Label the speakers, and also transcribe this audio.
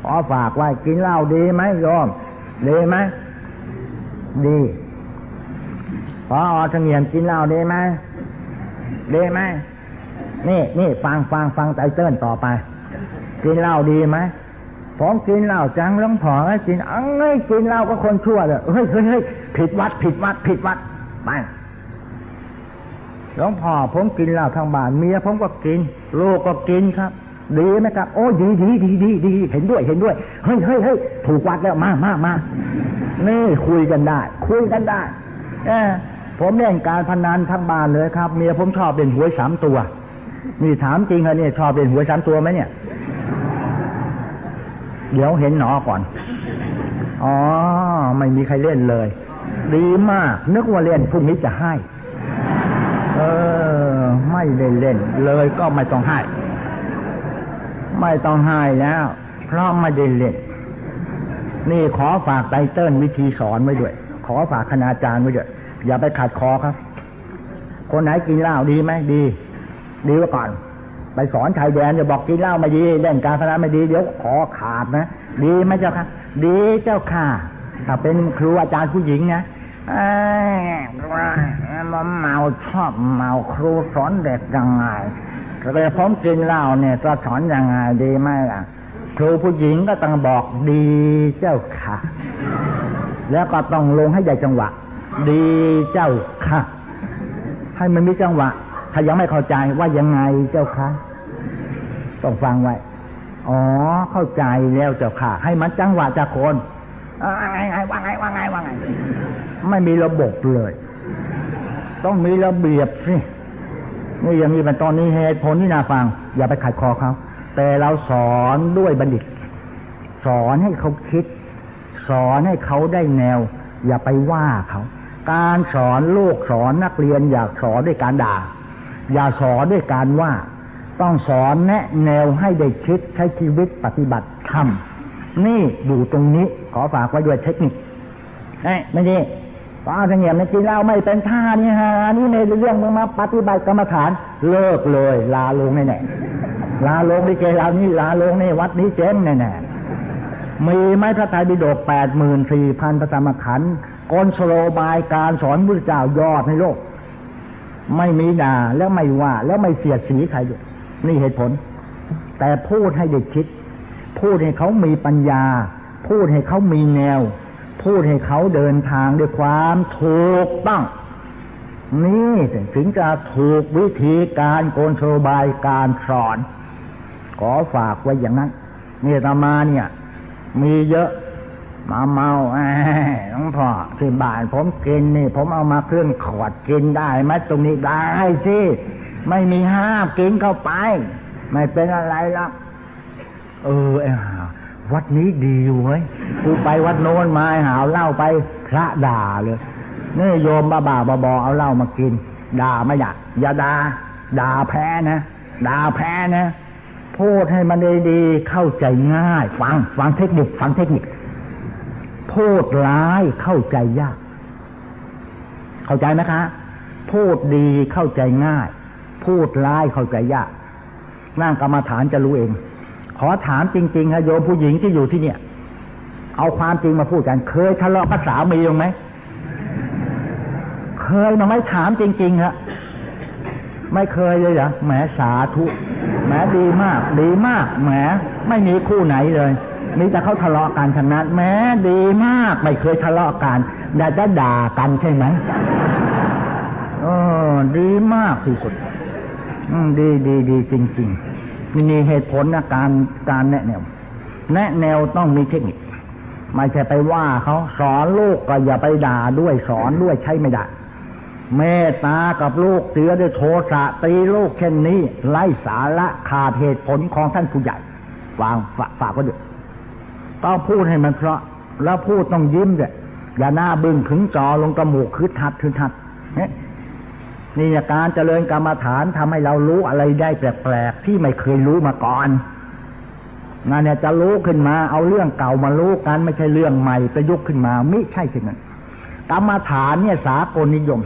Speaker 1: ขอฝากไว้กินเหล้าดีไหมโยม ดีไหมดีพออเสงี่ยมกินเหล้าดีไหมดีไหมนี่นี่ฟังฟังฟังไตเติ้ลต่อไป กินเหล้าดีไหมผมกินเหล้าจังหลวงพ่อให้กินเอ้ยกินเหล้าก็คนชั่วเลยเฮ้ยเฮ้ยเฮ้ยผิดวัดผิดวัดผิดวัดไปหลวงพ่อผมกินเหล้าทางบ้านเมียผมก็กิน ลูกก็กินครับ ดีไหมครับ โอ้ดีดีดีดีดีเห็นด้วยเห็นด้วย เฮ้ยเฮ้ยเฮ้ยถูกวัดแล้วมามามานี่คุยกันได้ คุยกันได้เออผมเล่นการพนันทั้งบ้านเลยครับเมียผมชอบเล่นหวยสามตัวนี่ถามจริงเหรอเนี่ยชอบเล่นหวยสามตัวไหมเนี่ย เดี๋ยวเห็นหนอก่อน อ๋อ ไม่มีใครเล่นเลย ดีมาก นึกว่าเล่นพรุ่งนี้จะให้ เออ ไม่ได้เล่นเลยก็ไม่ต้องให้ ไม่ต้องให้แล้ว เพราะไม่ได้เล่นนี่ขอฝากไตเติ้ลวิธีสอนไว้ด้วย ขอฝากคณาจารย์ไว้ด้วย อย่าไปขัดคอครับ คนไหนกินเหล้าดีไหมดี ดีไว้ก่อน ไปสอนชายแดนจะบอกกินเหล้าไม่ดีเล่นการพนันไม่ดีเดี๋ยวคอขาดนะดีไหมเจ้าค่ะ ดีเจ้าค่ะถ้าเป็นครูอาจารย์ผู้หญิงนะเอ้ยมันเมาชอบเมาครูสอนเด็กยังไง แต่ผมกินเหล้าเนี่ยจะสอนยังไงดีไหมล่ะ ครูผู้หญิงก็ต้องบอกดีเจ้าค่ะ แล้วก็ต้องลงให้ใหญ่จังหวะ ดีเจ้าค่ะ ให้มันมีจังหวะ ถ้ายังไม่เข้าใจว่ายังไงเจ้าค่ะ ต้องฟังไว้ อ๋อ เข้าใจแล้วเจ้าค่ะ ให้มันจังหวะจากคนว่าไงว่าไงว่าไงว่าไง ไม่มีระบบเลย ต้องมีระเบียบสิ นี่อย่างนี้เป็นตอนนี้เหตุผลที่นาฟัง อย่าไปขัดคอเขาแต่เราสอนด้วยบัณฑิต สอนให้เขาคิด สอนให้เขาได้แนว อย่าไปว่าเขา การสอนลูกสอนนักเรียน อย่าสอนด้วยการด่า อย่าสอนด้วยการว่า ต้องสอนแนะแนวให้ได้คิดใช้ชีวิตปฏิบัติธรรมนี่อยู่ตรงนี้ขอฝากไว้ด้วยเทคนิคเอ้ไม่ดี ป้าเสงี่ยมไม่กินเหล้าไม่เป็นท่านี่ฮะนี่ในเรื่องมึงมาปฏิบัติกรรมฐาน เลิกเลย ลาลงแน่ๆลาลงดิเกลานี่ลาลงในวัดนี้เจ๊งแน่ๆมีไหมพระไตรปิฎกแปดหมื่นสี่พันพระธรรมขันธ์กลสโลบายการสอนพระเจ้ายอดในโลก ไม่มีด่าแล้วไม่ว่า แล้วไม่เสียดสีใครด้วยนี่เหตุผล แต่พูดให้เด็กคิด พูดให้เขามีปัญญา พูดให้เขามีแนว พูดให้เขาเดินทางด้วยความถูกต้อง นี่ถึงจะถูกวิธีการโกนโชบายการสอน ขอฝากไว้อย่างนั้น นี่ตามาเนี่ย มีเยอะมาเมาแหมหลวงพ่อที่บ้านผมกินนี่ ผมเอามาเครื่องขวดกินได้ไหมตรงนี้ได้สิไม่มีห้ามกินเข้าไป ไม่เป็นอะไรหรอกเออไอ้ห่า วัดนี้ดีเว้ยกูไปวัดโน้นมาหาเหล้าไปพระด่าเลยนี่โยมบ้าบ้าบอบอเอาเหล้ามากิน ด่าไม่อยากอย่าด่าด่าแพ้นะด่าแพ้นะพูดให้มันดีๆเข้าใจง่าย ฟังฟังเทคนิคฟังเทคนิคพูดร้ายเข้าใจยาก เข้าใจไหมคะพูดดีเข้าใจง่าย พูดร้ายเข้าใจยากนั่งกรรมาฐานจะรู้เอง ขอถามจริงๆฮะโยมผู้หญิงที่อยู่ที่เนี่ย เอาความจริงมาพูดกัน เคยทะเลาะกับสามีบ้างไหมเคยมาไหมถามจริงๆฮะไม่เคยเลยเหรอแหมสาธุแหมดีมาก ดีมากแหมไม่มีคู่ไหนเลยมีแต่เขาทะเลาะกันทั้งนั้นแหมดีมากไม่เคยทะเลาะกันแต่จะด่ากันใช่ไหมเออดีมากที่สุด อืมดีดีดีจริง ๆ มีเหตุผลนะการการแนะแนว แนะแนวต้องมีเทคนิคไม่ใช่ไปว่าเขาสอนลูกก็อย่าไปด่าด้วยสอนด้วยใช้ไม่ได้เมตตากับลูกเสือด้วยโทสะตีลูกเช่นนี้ไร้สาระขาดเหตุผลของท่านผู้ใหญ่วางฝากฝากไว้ด้วยต้องพูดให้มันเพราะ แล้วพูดต้องยิ้มด้วยอย่าหน้าบึ้งขึงจอลงกระหมูกคือทัดคือทัดเนี่การเจริญกรรมฐานทำให้เรารู้อะไรได้แปลกๆที่ไม่เคยรู้มาก่อนงานเนี่ยจะรู้ขึ้นมา เอาเรื่องเก่ามารู้กันไม่ใช่เรื่องใหม่ประยุกต์ขึ้นมาไม่ใช่เช่นนั้นกรรมฐานเนี่ยสากลนิยม